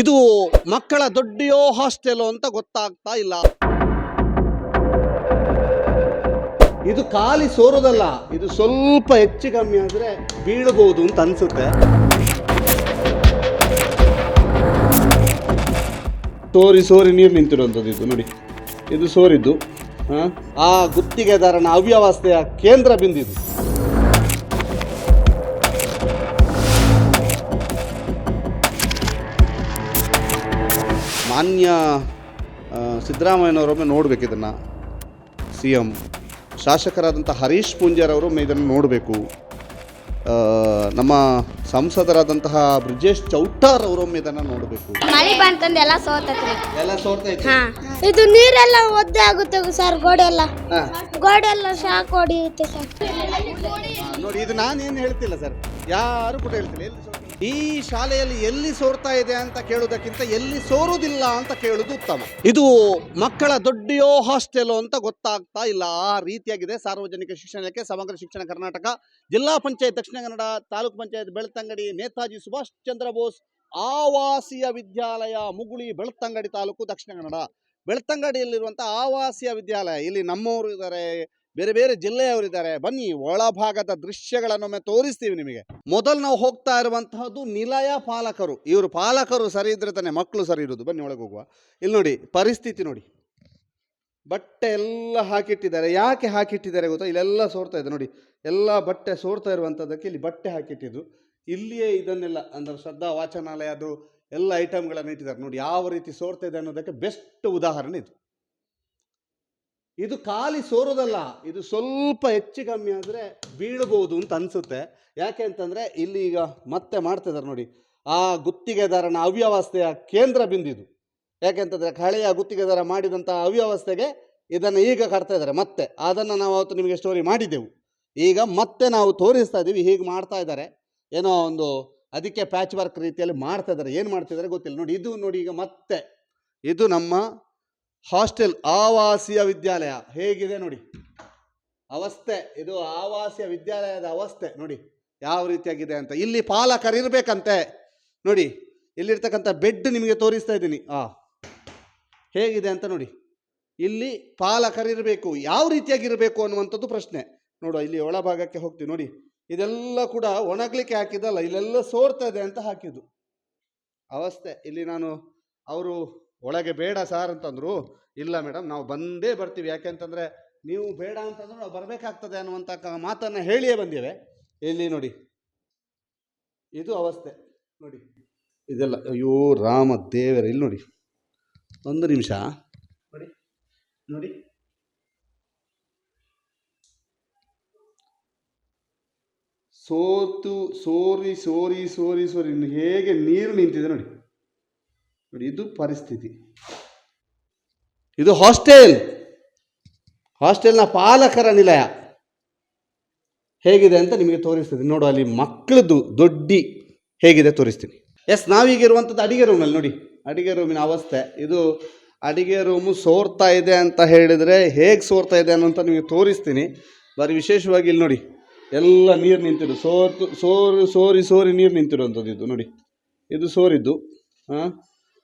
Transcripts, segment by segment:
ಇದು ಮಕ್ಕಳ ದೊಡ್ಡಿಯೋ ಹಾಸ್ಟೆಲ್ ಅಂತ ಗೊತ್ತಾಗ್ತಾ ಇಲ್ಲ. ಇದು ಖಾಲಿ ಸೋರೋದಲ್ಲ ಇದು ಸ್ವಲ್ಪ ಹೆಚ್ಚು ಕಮ್ಮಿ ಆದ್ರೆ ಬೀಳಬಹುದು ಅಂತ ಅನ್ಸುತ್ತೆ. ಸೋರಿ ಸೋರಿ ನೀರು ನಿಂತಿರುವಂಥದ್ದು ಇದು ನೋಡಿ. ಇದು ಸೋರಿದ್ದು ಆ, ಗುತ್ತಿಗೆದಾರನ ಅವ್ಯವಸ್ಥೆಯ ಕೇಂದ್ರ ಬಿಂದಿದು ಮಾನ್ಯ ಸಿದ್ದರಾಮಯ್ಯನವರೊಮ್ಮೆ ನೋಡಬೇಕು ಇದನ್ನು. ಸಿ ಎಂ ಶಾಸಕರಾದಂಥ ಹರೀಶ್ ಪೂಂಜಾರವರೊಮ್ಮೆ ಇದನ್ನು ನೋಡಬೇಕು. ನಮ್ಮ ಸಂಸದರಾದಂತಹ ಬ್ರಿಜೇಶ್ ಚೌಟಾರ್ ಅವರೊಮ್ಮೆ ಇದನ್ನು ನೋಡಬೇಕು. ಮಳೆ ಬಂತಂದ ಎಲ್ಲ ಸೋತತ್ರಿ. ಎಲ್ಲ ಸೋರ್ತೈತೆ ಇದು ನೀರೆಲ್ಲ ಒದ್ದೆ ಆಗುತ್ತೆ ಸರ್ ಗೋಡೆ ಎಲ್ಲ. ಗೋಡೆ ಎಲ್ಲ ಶಾಕ್ ಹೊಡಿಯುತ್ತೆ ಸರ್. ನೋಡಿ ಇದು ನಾನು ಏನು ಹೇಳ್ತಿಲ್ಲ ಸರ್. ಯಾರು ಕೂಡ ಹೇಳ್ತಿಲ್ಲ. ಈ ಶಾಲೆಯಲ್ಲಿ ಎಲ್ಲಿ ಸೋರ್ತಾ ಇದೆ ಅಂತ ಕೇಳುವುದಕ್ಕಿಂತ ಎಲ್ಲಿ ಸೋರುವುದಿಲ್ಲ ಅಂತ ಕೇಳುವುದು ಉತ್ತಮ. ಇದು ಮಕ್ಕಳ ದೊಡ್ಡಿಯೋ ಹಾಸ್ಟೆಲ್ ಅಂತ ಗೊತ್ತಾಗ್ತಾ ಇಲ್ಲ. ಆ ರೀತಿಯಾಗಿದೆ ಸಾರ್ವಜನಿಕ ಶಿಕ್ಷಣಕ್ಕೆ ಸಮಗ್ರ ಶಿಕ್ಷಣ ಕರ್ನಾಟಕ, ಜಿಲ್ಲಾ ಪಂಚಾಯತ್, ದಕ್ಷಿಣ ಕನ್ನಡ, ತಾಲೂಕು ಪಂಚಾಯತ್, ಬೆಳ್ತಂಗಡಿ, ನೇತಾಜಿ ಸುಭಾಷ್ ಚಂದ್ರ ಬೋಸ್, ಆವಾಸಿಯ ವಿದ್ಯಾಲಯ, ಮುಗುಳಿ, ಬೆಳ್ತಂಗಡಿ ತಾಲೂಕು, ದಕ್ಷಿಣ ಕನ್ನಡ. ಬೆಳ್ತಂಗಡಿಯಲ್ಲಿರುವಂಥ ಆವಾಸಿಯ ವಿದ್ಯಾಲಯ, ಇಲ್ಲಿ ನಮ್ಮವರು ಇದ್ದಾರೆ. ಬೇರೆ ಬೇರೆ ಜಿಲ್ಲೆಯವರಿದ್ದಾರೆ. ಬನ್ನಿ, ಒಳಭಾಗದ ದೃಶ್ಯಗಳನ್ನೊಮ್ಮೆ ತೋರಿಸ್ತೀವಿ ನಿಮಗೆ. ಮೊದಲು ನಾವು ಹೋಗ್ತಾ ಇರುವಂತಹದ್ದು ನಿಲಯ ಪಾಲಕರು. ಇವರು ಪಾಲಕರು ಸರಿ ಇದ್ರೆ ತಾನೆ ಮಕ್ಕಳು ಸರಿ ಇರೋದು ಬನ್ನಿ ಒಳಗೆ ಹೋಗುವ. ಇಲ್ಲಿ ನೋಡಿ, ಪರಿಸ್ಥಿತಿ ನೋಡಿ. ಬಟ್ಟೆ ಎಲ್ಲ ಹಾಕಿಟ್ಟಿದ್ದಾರೆ. ಯಾಕೆ ಹಾಕಿಟ್ಟಿದ್ದಾರೆ ಗೊತ್ತಾ? ಇಲ್ಲೆಲ್ಲ ಸೋರ್ತಾ ಇದೆ. ನೋಡಿ, ಎಲ್ಲ ಬಟ್ಟೆ ಸೋರ್ತಾ ಇರುವಂಥದ್ದಕ್ಕೆ ಇಲ್ಲಿ ಬಟ್ಟೆ ಹಾಕಿಟ್ಟಿದ್ದು. ಇಲ್ಲಿಯೇ ಇದನ್ನೆಲ್ಲ, ಅಂದ್ರೆ ಶ್ರದ್ಧಾ ವಾಚನಾಲಯ ಅದು, ಎಲ್ಲ ಐಟಮ್ಗಳನ್ನು ಇಟ್ಟಿದ್ದಾರೆ. ನೋಡಿ, ಯಾವ ರೀತಿ ಸೋರ್ತಾ ಇದೆ ಅನ್ನೋದಕ್ಕೆ ಬೆಸ್ಟ್ ಉದಾಹರಣೆ ಇದು. ಇದು ಖಾಲಿ ಸೋರೋದಲ್ಲ, ಇದು ಸ್ವಲ್ಪ ಹೆಚ್ಚು ಕಮ್ಮಿ ಆದರೆ ಬೀಳಬಹುದು ಅಂತ ಅನಿಸುತ್ತೆ. ಯಾಕೆ ಅಂತಂದರೆ ಇಲ್ಲಿ ಈಗ ಮತ್ತೆ ಮಾಡ್ತಿದ್ದಾರೆ ನೋಡಿ, ಆ ಗುತ್ತಿಗೆದಾರನ ಅವ್ಯವಸ್ಥೆಯ ಕೇಂದ್ರ ಬಿಂದಿದು. ಯಾಕೆಂತಂದರೆ ಹಳೆಯ ಗುತ್ತಿಗೆದಾರ ಮಾಡಿದಂಥ ಅವ್ಯವಸ್ಥೆಗೆ ಇದನ್ನು ಈಗ ಕಟ್ತಾ ಇದ್ದಾರೆ ಮತ್ತೆ. ಅದನ್ನು ನಾವು ಅವತ್ತು ನಿಮಗೆ ಸ್ಟೋರಿ ಮಾಡಿದ್ದೆವು ಈಗ ಮತ್ತೆ ನಾವು ತೋರಿಸ್ತಾ ಇದ್ದೀವಿ ಹೀಗೆ ಮಾಡ್ತಾ ಇದ್ದಾರೆ ಏನೋ ಒಂದು ಅದಕ್ಕೆ ಪ್ಯಾಚ್ ವರ್ಕ್ ರೀತಿಯಲ್ಲಿ ಮಾಡ್ತಾ ಇದ್ದಾರೆ ಏನು ಮಾಡ್ತಿದ್ದಾರೆ ಗೊತ್ತಿಲ್ಲ. ನೋಡಿ, ಇದು ನೋಡಿ ಈಗ ಮತ್ತೆ. ಇದು ನಮ್ಮ ಹಾಸ್ಟೆಲ್ ಆವಾಸಿಯ ವಿದ್ಯಾಲಯ ಹೇಗಿದೆ ನೋಡಿ. ಅವಸ್ಥೆ, ಇದು ಆವಾಸಿಯ ವಿದ್ಯಾಲಯದ ಅವಸ್ಥೆ ನೋಡಿ. ಯಾವ ರೀತಿಯಾಗಿದೆ ಅಂತ. ಇಲ್ಲಿ ಪಾಲಕರಿರ್ಬೇಕಂತೆ ನೋಡಿ. ಇಲ್ಲಿರ್ತಕ್ಕಂಥ ಬೆಡ್ ನಿಮಗೆ ತೋರಿಸ್ತಾ ಇದ್ದೀನಿ. ಆ, ಹೇಗಿದೆ ಅಂತ ನೋಡಿ. ಇಲ್ಲಿ ಪಾಲಕರಿರಬೇಕು ಯಾವ ರೀತಿಯಾಗಿರಬೇಕು ಅನ್ನುವಂಥದ್ದು ಪ್ರಶ್ನೆ. ನೋಡುವ ಇಲ್ಲಿ ಒಳಭಾಗಕ್ಕೆ ಹೋಗ್ತೀವಿ ನೋಡಿ. ಇದೆಲ್ಲ ಕೂಡ ಒಣಗ್ಲಿಕ್ಕೆ ಹಾಕಿದ್ದಲ್ಲ, ಇಲ್ಲೆಲ್ಲ ಸೋರ್ತಾ ಇದೆ ಅಂತ ಹಾಕಿದ್ದು. ಅವಸ್ಥೆ, ಇಲ್ಲಿ ನಾನು ಅವರು ಒಳಗೆ ಬೇಡ ಸಾರ್ ಅಂತಂದ್ರು, ಇಲ್ಲ ಮೇಡಮ್ ನಾವು ಬಂದೇ ಬರ್ತೀವಿ. ಯಾಕೆಂತಂದರೆ ನೀವು ಬೇಡ ಅಂತಂದ್ರೆ ನಾವು ಬರಬೇಕಾಗ್ತದೆ ಅನ್ನುವಂಥ ಮಾತನ್ನು ಹೇಳಿಯೇ ಬಂದಿವೆ. ಇಲ್ಲಿ ನೋಡಿ. ಇದು ಅವಸ್ಥೆ. ನೋಡಿ. ಇದೆಲ್ಲ, ಅಯ್ಯೋ, ರಾಮ ದೇವರ, ಇಲ್ಲಿ ನೋಡಿ. ಒಂದು ನಿಮಿಷ. ನೋಡಿ ನೋಡಿ. ಸೋತು, ಸೋರಿ ಸೋರಿ ಸೋರಿ ಸೋರಿ ಹೇಗೆ ನೀರು ನಿಂತಿದೆ ನೋಡಿ. ನೋಡಿ, ಇದು ಪರಿಸ್ಥಿತಿ. ಇದು ಹಾಸ್ಟೆಲ್ ಹಾಸ್ಟೆಲ್ನ ಪಾಲಕರ ನಿಲಯ. ಹೇಗಿದೆ ಅಂತ ನಿಮಗೆ ತೋರಿಸ್ತೀನಿ. ನೋಡು, ಅಲ್ಲಿ ಮಕ್ಕಳದ್ದು ದೊಡ್ಡಿ ಹೇಗಿದೆ ತೋರಿಸ್ತೀನಿ. ಎಸ್, ನಾವೀಗಿರುವಂಥದ್ದು ಅಡಿಗೆ ರೂಮಲ್ಲಿ ನೋಡಿ. ಅಡಿಗೆ ರೂಮಿನ ಅವಸ್ಥೆ. ಇದು ಅಡಿಗೆ ರೂಮು ಸೋರ್ತಾ ಇದೆ ಅಂತ ಹೇಳಿದರೆ ಹೇಗೆ ಸೋರ್ತಾ ಇದೆ ಅನ್ನೋಂಥ ನಿಮಗೆ ತೋರಿಸ್ತೀನಿ. ಬರೀ ವಿಶೇಷವಾಗಿ ಇಲ್ಲಿ ನೋಡಿ. ಎಲ್ಲ ನೀರು ನಿಂತಿರು ಸೋರ್ತು, ಸೋರು, ಸೋರಿ ಸೋರಿ ನೀರು ನಿಂತಿರುವಂಥದ್ದು ಇದು ನೋಡಿ. ಇದು ಸೋರಿದ್ದು. ಹಾಂ?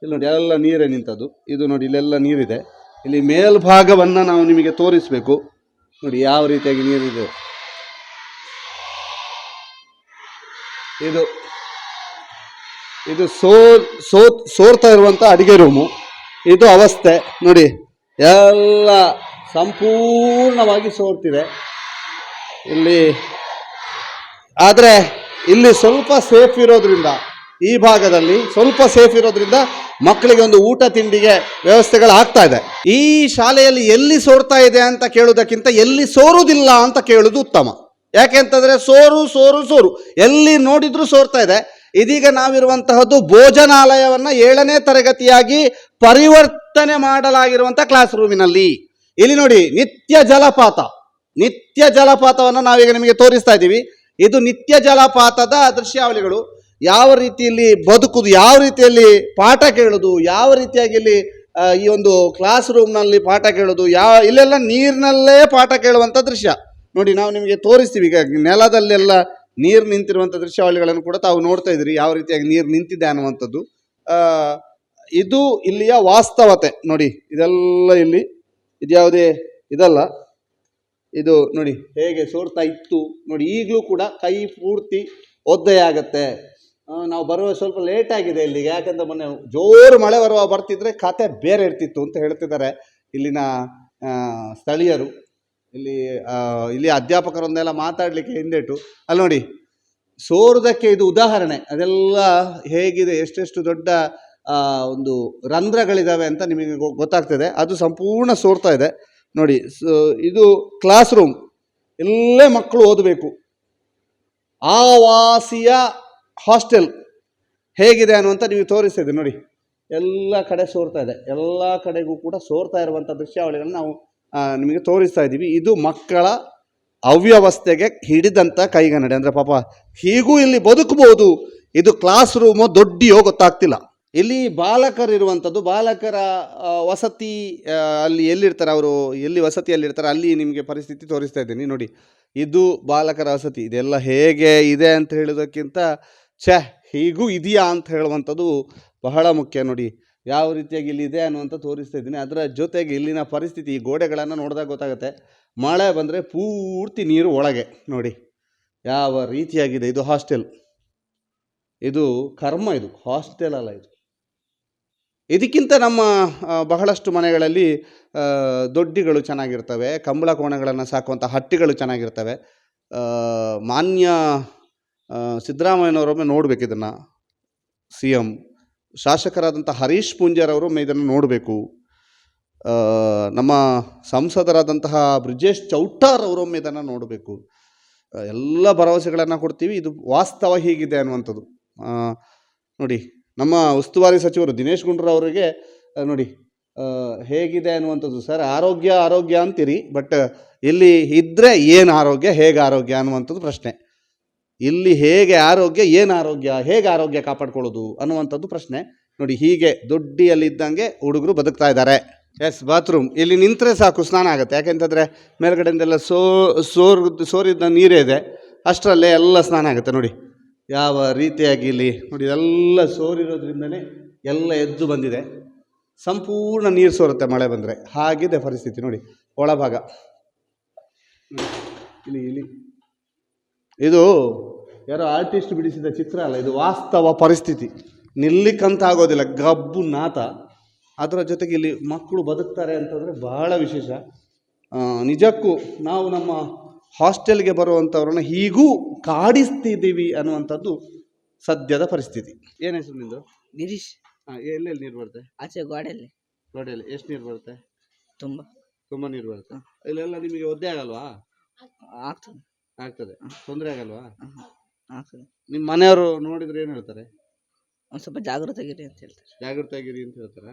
ಇಲ್ಲಿ ನೋಡಿ ಎಲ್ಲ ನೀರೇ ನಿಂತದ್ದು. ಇದು ನೋಡಿ, ಇಲ್ಲೆಲ್ಲ ನೀರಿದೆ. ಇಲ್ಲಿ ಮೇಲ್ಭಾಗವನ್ನು ನಾವು ನಿಮಗೆ ತೋರಿಸಬೇಕು. ನೋಡಿ, ಯಾವ ರೀತಿಯಾಗಿ ನೀರಿದೆ. ಇದು ಇದು ಸೋ ಸೋ, ಸೋರ್ತಾ ಇರುವಂಥ ಅಡುಗೆ ರೂಮು ಇದು ಅವಸ್ಥೆ. ನೋಡಿ, ಎಲ್ಲ ಸಂಪೂರ್ಣವಾಗಿ ಸೋರ್ತಿದೆ. ಇಲ್ಲಿ, ಆದರೆ, ಇಲ್ಲಿ ಸ್ವಲ್ಪ ಸೇಫ್ ಇರೋದ್ರಿಂದ ಈ ಭಾಗದಲ್ಲಿ ಸ್ವಲ್ಪ ಸೇಫ್ ಇರೋದ್ರಿಂದ ಮಕ್ಕಳಿಗೆ ಒಂದು ಊಟ, ತಿಂಡಿಗೆ ವ್ಯವಸ್ಥೆಗಳು ಆಗ್ತಾ ಇದೆ. ಈ ಶಾಲೆಯಲ್ಲಿ ಎಲ್ಲಿ ಸೋರ್ತಾ ಇದೆ ಅಂತ ಕೇಳುವುದಕ್ಕಿಂತ ಎಲ್ಲಿ ಸೋರುವುದಿಲ್ಲ ಅಂತ ಕೇಳೋದು ಉತ್ತಮ. ಯಾಕೆ ಅಂತಂದ್ರೆ ಸೋರು ಸೋರು ಸೋರು. ಎಲ್ಲಿ ನೋಡಿದ್ರೂ ಸೋರ್ತಾ ಇದೆ. ಇದೀಗ ನಾವಿರುವಂತಹದ್ದು ಭೋಜನಾಲಯವನ್ನು ಏಳನೇ ತರಗತಿಯಾಗಿ ಪರಿವರ್ತನೆ ಮಾಡಲಾಗಿರುವಂಥ ಕ್ಲಾಸ್ ರೂಮಿನಲ್ಲಿ ಇಲ್ಲಿ ನೋಡಿ, ನಿತ್ಯ ಜಲಪಾತ. ನಿತ್ಯ ಜಲಪಾತವನ್ನು ನಾವೀಗ ನಿಮಗೆ ತೋರಿಸ್ತಾ ಇದ್ದೀವಿ. ಇದು ನಿತ್ಯ ಜಲಪಾತದ ದೃಶ್ಯಾವಳಿಗಳು. ಯಾವ ರೀತಿಯಲ್ಲಿ ಬದುಕುದು ಯಾವ ರೀತಿಯಲ್ಲಿ ಪಾಠ ಕೇಳೋದು ಯಾವ ರೀತಿಯಾಗಿ ಇಲ್ಲಿ ಈ ಒಂದು ಕ್ಲಾಸ್ ರೂಮ್ನಲ್ಲಿ ಪಾಠ ಕೇಳೋದು ಯಾವ ಇಲ್ಲೆಲ್ಲ ನೀರಿನಲ್ಲೇ ಪಾಠ ಕೇಳುವಂಥ ದೃಶ್ಯ. ನೋಡಿ ನಾವು ನಿಮಗೆ ತೋರಿಸ್ತೀವಿ ಈಗ ನೆಲದಲ್ಲೆಲ್ಲ ನೀರು ನಿಂತಿರುವಂಥ ದೃಶ್ಯಾವಳಿಗಳನ್ನು ಕೂಡ ತಾವು ನೋಡ್ತಾ ಇದ್ರಿ ಯಾವ ರೀತಿಯಾಗಿ ನೀರು ನಿಂತಿದೆ ಅನ್ನುವಂಥದ್ದು. ಇದು ಇಲ್ಲಿಯ ವಾಸ್ತವತೆ. ನೋಡಿ ಇದೆಲ್ಲ ಇಲ್ಲಿ ಇದ್ಯಾವುದೇ ಇದಲ್ಲ. ಇದು ನೋಡಿ ಹೇಗೆ ಸೋರ್ತಾ ಇತ್ತು. ನೋಡಿ ಈಗಲೂ ಕೂಡ ಕೈ ಪೂರ್ತಿ ಒದ್ದೆ ಆಗತ್ತೆ ಆ, ನಾವು ಬರುವ ಸ್ವಲ್ಪ ಲೇಟ್ ಆಗಿದೆ ಇಲ್ಲಿಗೆ. ಯಾಕಂದ್ರೆ ಮೊನ್ನೆ ಜೋರು ಮಳೆ ಬರುವ ಬರ್ತಿದ್ರೆ ಕತೆ ಬೇರೆ ಇರ್ತಿತ್ತು ಅಂತ ಹೇಳ್ತಿದ್ದಾರೆ ಇಲ್ಲಿನ ಸ್ಥಳೀಯರು. ಇಲ್ಲಿ ಇಲ್ಲಿ ಅಧ್ಯಾಪಕರೊಂದೆಲ್ಲ ಮಾತಾಡಲಿಕ್ಕೆ ಹಿಂದೇಟು. ಅಲ್ಲಿ ನೋಡಿ, ಸೋರುದಕ್ಕೆ ಇದು ಉದಾಹರಣೆ. ಅದೆಲ್ಲ ಹೇಗಿದೆ, ಎಷ್ಟೆಷ್ಟು ದೊಡ್ಡ ಒಂದು ರಂಧ್ರಗಳಿದ್ದಾವೆ ಅಂತ ನಿಮಗೆ ಗೊತ್ತಾಗ್ತದೆ. ಅದು ಸಂಪೂರ್ಣ ಸೋರ್ತಾ ಇದೆ. ನೋಡಿ ಇದು ಕ್ಲಾಸ್ ರೂಮ್ ಎಲ್ಲೇ ಮಕ್ಕಳು ಓದಬೇಕು. ಆವಾಸಿಯ ಹಾಸ್ಟೆಲ್ ಹೇಗಿದೆ ಅನ್ನುವಂಥ ನೀವು ತೋರಿಸ್ತಾ ಇದ್ದೀವಿ ನೋಡಿ. ಎಲ್ಲ ಕಡೆ ಸೋರ್ತಾ ಇದೆ. ಎಲ್ಲ ಕಡೆಗೂ ಕೂಡ ಸೋರ್ತಾ ಇರುವಂಥ ದೃಶ್ಯಾವಳಿಗಳನ್ನು ನಾವು ನಿಮಗೆ ತೋರಿಸ್ತಾ ಇದ್ದೀವಿ. ಇದು ಮಕ್ಕಳ ಅವ್ಯವಸ್ಥೆಗೆ ಹಿಡಿದಂಥ ಕೈಗನ್ನಡಿ. ಅಂದರೆ ಪಾಪ ಹೀಗೂ ಇಲ್ಲಿ ಬದುಕಬಹುದು ಇದು ಕ್ಲಾಸ್ ರೂಮು ದೊಡ್ಡಿಯೋ ಗೊತ್ತಾಗ್ತಿಲ್ಲ ಇಲ್ಲಿ ಬಾಲಕರಿರುವಂಥದ್ದು ಬಾಲಕರ ವಸತಿ ಅಲ್ಲಿ ಎಲ್ಲಿರ್ತಾರೆ ಅವರು, ಎಲ್ಲಿ ವಸತಿಯಲ್ಲಿರ್ತಾರೆ ಅಲ್ಲಿ ನಿಮಗೆ ಪರಿಸ್ಥಿತಿ ತೋರಿಸ್ತಾ ಇದ್ದೀನಿ ನೋಡಿ. ಇದು ಬಾಲಕರ ವಸತಿ. ಇದೆಲ್ಲ ಹೇಗೆ ಇದೆ ಅಂತ ಹೇಳೋದಕ್ಕಿಂತ ಛೇ, ಹೀಗೂ ಇದೆಯಾ ಅಂತ ಹೇಳುವಂಥದ್ದು ಬಹಳ ಮುಖ್ಯ ನೋಡಿ. ಯಾವ ರೀತಿಯಾಗಿ ಇಲ್ಲಿ ಇದೆ ಅನ್ನುವಂಥ ತೋರಿಸ್ತಾ ಇದ್ದೀನಿ. ಅದರ ಜೊತೆಗೆ ಇಲ್ಲಿನ ಪರಿಸ್ಥಿತಿ, ಈ ಗೋಡೆಗಳನ್ನು ನೋಡಿದಾಗ ಗೊತ್ತಾಗುತ್ತೆ. ಮಳೆ ಬಂದರೆ ಪೂರ್ತಿ ನೀರು ಒಳಗೆ ನೋಡಿ. ಯಾವ ರೀತಿಯಾಗಿದೆ ಇದು ಹಾಸ್ಟೆಲ್. ಇದು ಕರ್ಮ ಇದು, ಹಾಸ್ಟೆಲ್ ಅಲ್ಲ ಇದು. ಇದಕ್ಕಿಂತ ನಮ್ಮ ಬಹಳಷ್ಟು ಮನೆಗಳಲ್ಲಿ ದೊಡ್ಡಿಗಳು ಚೆನ್ನಾಗಿರ್ತವೆ. ಕಂಬಳ ಕೋಣಗಳನ್ನು ಸಾಕುವಂಥ ಹಟ್ಟಿಗಳು ಚೆನ್ನಾಗಿರ್ತವೆ. ಮಾನ್ಯ ಸಿದ್ದರಾಮಯ್ಯನವರೊಮ್ಮೆ ನೋಡಬೇಕು ಇದನ್ನು. ಸಿ ಎಂ ಶಾಸಕರಾದಂಥ ಹರೀಶ್ ಪೂಂಜಾರವರು ಇದನ್ನು ನೋಡಬೇಕು. ನಮ್ಮ ಸಂಸದರಾದಂತಹ ಬ್ರಿಜೇಶ್ ಚೌಟಾರ್ ಅವರೊಮ್ಮೆ ಇದನ್ನು ನೋಡಬೇಕು. ಎಲ್ಲ ಭರವಸೆಗಳನ್ನು ಕೊಡ್ತೀವಿ. ಇದು ವಾಸ್ತವ ಹೀಗಿದೆ ಅನ್ನುವಂಥದ್ದು. ನೋಡಿ, ನಮ್ಮ ಉಸ್ತುವಾರಿ ಸಚಿವರು ದಿನೇಶ್ ಗುಂಡೂರಾವ್ ಅವರಿಗೆ ನೋಡಿ ಹೇಗಿದೆ ಅನ್ನುವಂಥದ್ದು. ಸರ್, ಆರೋಗ್ಯ ಆರೋಗ್ಯ ಅಂತೀರಿ, ಬಟ್ ಇಲ್ಲಿ ಇದ್ದರೆ ಏನು ಆರೋಗ್ಯ, ಹೇಗೆ ಆರೋಗ್ಯ ಅನ್ನುವಂಥದ್ದು ಪ್ರಶ್ನೆ. ಇಲ್ಲಿ ಹೇಗೆ ಆರೋಗ್ಯ, ಏನು ಆರೋಗ್ಯ, ಹೇಗೆ ಆರೋಗ್ಯ ಕಾಪಾಡ್ಕೊಳ್ಳೋದು ಅನ್ನುವಂಥದ್ದು ಪ್ರಶ್ನೆ. ನೋಡಿ, ಹೀಗೆ ದೊಡ್ಡಿಯಲ್ಲಿದ್ದಂಗೆ ಹುಡುಗರು ಬದುಕ್ತಾ ಇದ್ದಾರೆ. ಎಸ್ ಬಾತ್ರೂಮ್ ಇಲ್ಲಿ ನಿಂತರೆ ಸಾಕು, ಸ್ನಾನ ಆಗುತ್ತೆ. ಯಾಕೆಂತಂದರೆ ಮೇಲ್ಗಡೆಯಿಂದೆಲ್ಲ ಸೋ, ಸೋರ್, ಸೋರಿದ್ದ ನೀರೇ ಇದೆ. ಅಷ್ಟರಲ್ಲೇ ಎಲ್ಲ ಸ್ನಾನ ಆಗುತ್ತೆ, ನೋಡಿ. ಯಾವ ರೀತಿಯಾಗಿ ಇಲ್ಲಿ, ನೋಡಿ, ಎಲ್ಲ ಸೋರಿರೋದ್ರಿಂದನೇ ಎಲ್ಲ ಎದ್ದು ಬಂದಿದೆ. ಸಂಪೂರ್ಣ ನೀರು ಸೋರುತ್ತೆ ಮಳೆ ಬಂದರೆ. ಹಾಗಿದೆ ಪರಿಸ್ಥಿತಿ, ನೋಡಿ. ಒಳಭಾಗ. ಇಲ್ಲಿ ಇಲ್ಲಿ. ಇದು ಯಾರೋ ಆರ್ಟಿಸ್ಟ್ ಬಿಡಿಸಿದ ಚಿತ್ರ ಅಲ್ಲ ಇದು ವಾಸ್ತವ ಪರಿಸ್ಥಿತಿ. ನಿಲ್ಲಿಕ್ಕಂತ ಆಗೋದಿಲ್ಲ ಗಬ್ಬು ನಾತ. ಅದರ ಜೊತೆಗೆ ಇಲ್ಲಿ ಮಕ್ಕಳು ಬದುಕ್ತಾರೆ ಅಂತಂದರೆ ಬಹಳ ವಿಶೇಷ. ನಿಜಕ್ಕೂ ನಾವು ನಮ್ಮ ಹಾಸ್ಟೆಲ್ಗೆ ಬರುವಂಥವ್ರನ್ನ ಹೀಗೂ ಕಾಡಿಸ್ತಿದ್ದೀವಿ ಅನ್ನುವಂಥದ್ದು ಸದ್ಯದ ಪರಿಸ್ಥಿತಿ. ಏನು ಹೆಸರು ನಿಂದು? ಗಿರೀಶ್. ಹಾಂ ಎಲ್ಲೆಲ್ಲಿ ನೀರು ಬರುತ್ತೆ? ಆಚೆ ಗೋಡೆಯಲ್ಲಿ. ಗೋಡೆಯಲ್ಲಿ ಎಷ್ಟು ನೀರು ಬರುತ್ತೆ? ತುಂಬ. ತುಂಬ ನೀರು ಬರುತ್ತೆ. ಇಲ್ಲೆಲ್ಲ ನಿಮಗೆ ಒದ್ದೆ ಆಗಲ್ವಾ? ಆಗ್ತದೆ. ಆಗ್ತದೆ. ತೊಂದರೆ ಆಗಲ್ವಾ? ಆಗ್ತದೆ. ನಿಮ್ಮ ಮನೆಯವರು ನೋಡಿದ್ರೆ ಏನು ಹೇಳ್ತಾರೆ? ಒಂದು ಸ್ವಲ್ಪ ಜಾಗೃತಗಿರಿ ಅಂತ ಹೇಳ್ತಾರೆ. ಜಾಗೃತಾಗಿರಿ ಅಂತ ಹೇಳ್ತಾರ.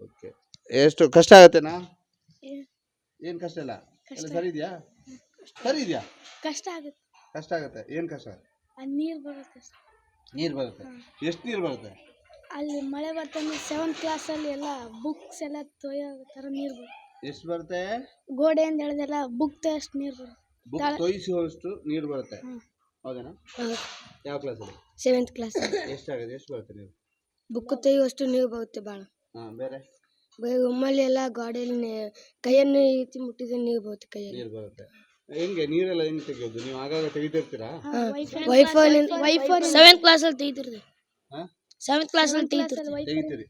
ಓಕೆ. ಎಷ್ಟು ಕಷ್ಟ ಆಗತ್ತೆನಾ? ನಾ ಏನು ಕಷ್ಟ ಇಲ್ಲ? ಕಷ್ಟ. ಸರಿ ಇದೆಯಾ? ಸರಿ ಇದೆಯಾ? ಕಷ್ಟ ಆಗುತ್ತೆ. ಕಷ್ಟ ಆಗುತ್ತೆ. ಏನು ಕಷ್ಟ? ಅಲ್ಲಿ ನೀರು ಬರುತ್ತೆ ಸರ್. ನೀರು ಬರುತ್ತೆ. ಎಷ್ಟು ನೀರು ಬರುತ್ತೆ? ಅಲ್ಲಿ ಮಳೆ ಬರ್ತಾನೆ ಸೆವೆಂತ್ ಕ್ಲಾಸಲ್ಲಿ ಎಲ್ಲ ಬುಕ್ಸ್ ಎಲ್ಲ ತೊಯ್ಯೋ ಥರ ನೀರು ಬರುತ್ತೆ. ಎಷ್ಟು ಬರುತ್ತೆ? ಗೋಡೆ ಅಂತ ಹೇಳಿದೆಲ್ಲ ಬುಕ್ ಅಷ್ಟು ನೀರು ಬರುತ್ತೆ. ಬುಕ್ ತೋಯಿಸುವಷ್ಟು ನೀರು ಬರುತ್ತೆ. ಹೌದಾ. ಯಾವ ಯಾವ ಕ್ಲಾಸಲ್ಲಿ ಸೆವೆಂತ್ ಕ್ಲಾಸ್ ಎಷ್ಟು ಆಗುತ್ತೆ ಎಷ್ಟು ಬರುತ್ತೆ ನೀರು? ಬುಕ್ ತೆಗೆಯುವಷ್ಟು ನೀರು ಬರುತ್ತೆ ಬಹಳ ಹಾಂ ಬೇರೆ? ಒಮ್ಮಲ್ಲಿ ಎಲ್ಲ ಗಾಡಿಯಲ್ಲಿ ಕೈಯನ್ನು ಈತಿ ಮುಟ್ಟಿದ್ರೆ ನೀರು ಬರುತ್ತೆ ಕೈಯಲ್ಲಿ. ನೀರು ಬರುತ್ತೆ. ಹೆಂಗೆ? ನೀರೆಲ್ಲ ಹೆಂಗೆ ತೆಗೆಯೋದು? ನೀವು ಆಗಾಗ ತೆಗಿತಿರ್ತೀರಾ ವೈಫೈ ವೈಫೈ ಸೆವೆಂತ್ ಕ್ಲಾಸಲ್ಲಿ ಅಲ್ಲಿ ಹಾಂ? ಸೆವೆಂತ್ ಕ್ಲಾಸಲ್ಲಿ ತೆಗಿತಿರ್ದೆ ತೆಗಿತೀರಿ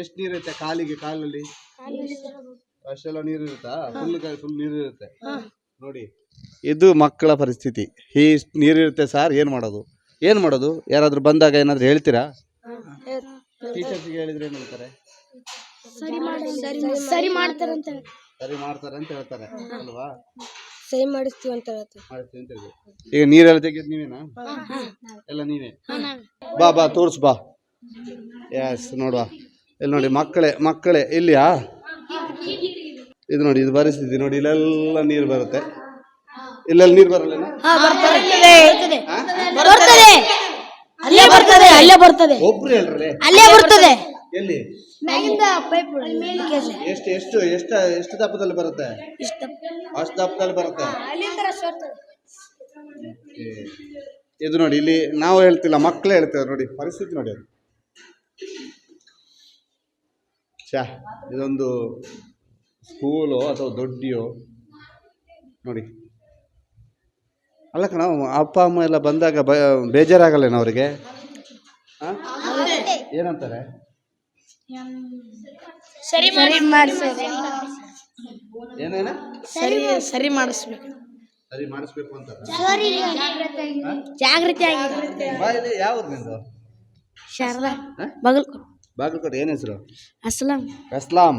ಎಷ್ಟು ನೀರು ಇರುತ್ತೆ ಕಾಲಿಗೆ ಕಾಲಲ್ಲಿ? ಅಷ್ಟೆಲ್ಲ ನೀರು ಇರುತ್ತಾ? ಫುಲ್ ಫುಲ್ ನೀರು ಇರುತ್ತೆ. ನೋಡಿ. ಇದು ಮಕ್ಕಳ ಪರಿಸ್ಥಿತಿ. ಈ ನೀರಿರುತ್ತೆ ಸರ್ ಏನು ಮಾಡೋದು? ಏನು ಮಾಡೋದು? ಯಾರಾದರೂ ಬಂದಾಗ ಏನಾದರೂ ಹೇಳ್ತೀರಾ? ಟೀಚರ್ಸ್ಗೆ ಹೇಳಿದ್ರೆ ಏನು ಹೇಳ್ತಾರೆ? ಸರಿ ಮಾಡಿ ಸರಿ ಮಾಡ್ತಾರಂತ ಸರಿ ಮಾಡ್ತಾರೆ ಅಂತ ಹೇಳ್ತಾರೆ. ಅಲ್ವಾ? ಸರಿ ಮಾಡಿಸ್ತೀವಿ ಅಂತ ಹೇಳ್ತಾರೆ. ಮಾಡ್ತೀವಿ ಅಂತ ಈಗ ನೀರೆಲ್ಲ ತೆಗೆದು ನೀವೇನಾ? ಎಲ್ಲ ನೀವೇ? ಬಾ ಬಾ ತೋರ್ಸು ಬಾ. ಎಸ್ ನೋಡುವ. ಇಲ್ಲಿ ನೋಡಿ ಮಕ್ಕಳೇ ಮಕ್ಕಳೇ ಇಲ್ಲಿಯಾ? ಇದು ನೋಡಿ ಇದು ಪರಿಸ್ಥಿತಿ ನೋಡಿ ಇಲ್ಲೆಲ್ಲ ನೀರು ಬರುತ್ತೆ. ಇಲ್ಲೆಲ್ಲ ನೀರು ಬರಲ್ಲ ಬರ್ತದೆ. ಅಲ್ಲೇ ಬರ್ತದೆ ಅಲ್ಲೇ ಬರ್ತದೆ. ಒಬ್ರು ಹೇಳ್ರಲ್ಲ? ಅಲ್ಲೇ ಬರ್ತದೆ. ಎಲ್ಲಿ? ಎಷ್ಟು ಎಷ್ಟು ಎಷ್ಟು ಎಷ್ಟು ದಪ್ಪದಲ್ಲಿ ಬರುತ್ತೆ? ಅಷ್ಟು ದಪ್ಪದಲ್ಲಿ ಬರುತ್ತೆ? ಇದು ನೋಡಿ ಇಲ್ಲಿ ನಾವು ಹೇಳ್ತಿಲ್ಲ ಮಕ್ಕಳೇ ಹೇಳ್ತೇವೆ ನೋಡಿ ಪರಿಸ್ಥಿತಿ ನೋಡಿ ಅದು. ಛಾ ಇದೊಂದು ಸ್ಕೂಲೋ ಅಥವಾ ದೊಡ್ಡಿಯೋ? ನೋಡಿ. ಅಲ್ಲ ಕಣ ಅಪ್ಪ ಅಮ್ಮ ಎಲ್ಲ ಬಂದಾಗ ಬ ಬೇಜಾರಾಗಲ್ಲೇನೋ ಅವರಿಗೆ? ಏನಂತಾರೆ? ಸರಿ ಮಾಡಿಸೋದು ಏನೇನ? ಸರಿ ಸರಿ ಮಾಡಿಸ್ಬೇಕು. ಸರಿ ಮಾಡಿಸ್ಬೇಕು ಅಂತ ಜಾಗೃತಿ ಆಗಿದೆ ಬಾಯಲ್ಲಿ ಯಾವ ನಿಂದು? ಶಾರದಾ ಹ? ಬಗಲ್ಕೋಟ್. ಬಾಗಲಕೋಟೆ ಏನು ಹೆಸರು? ಅಸ್ಲಾಂ. ಅಸ್ಲಾಂ.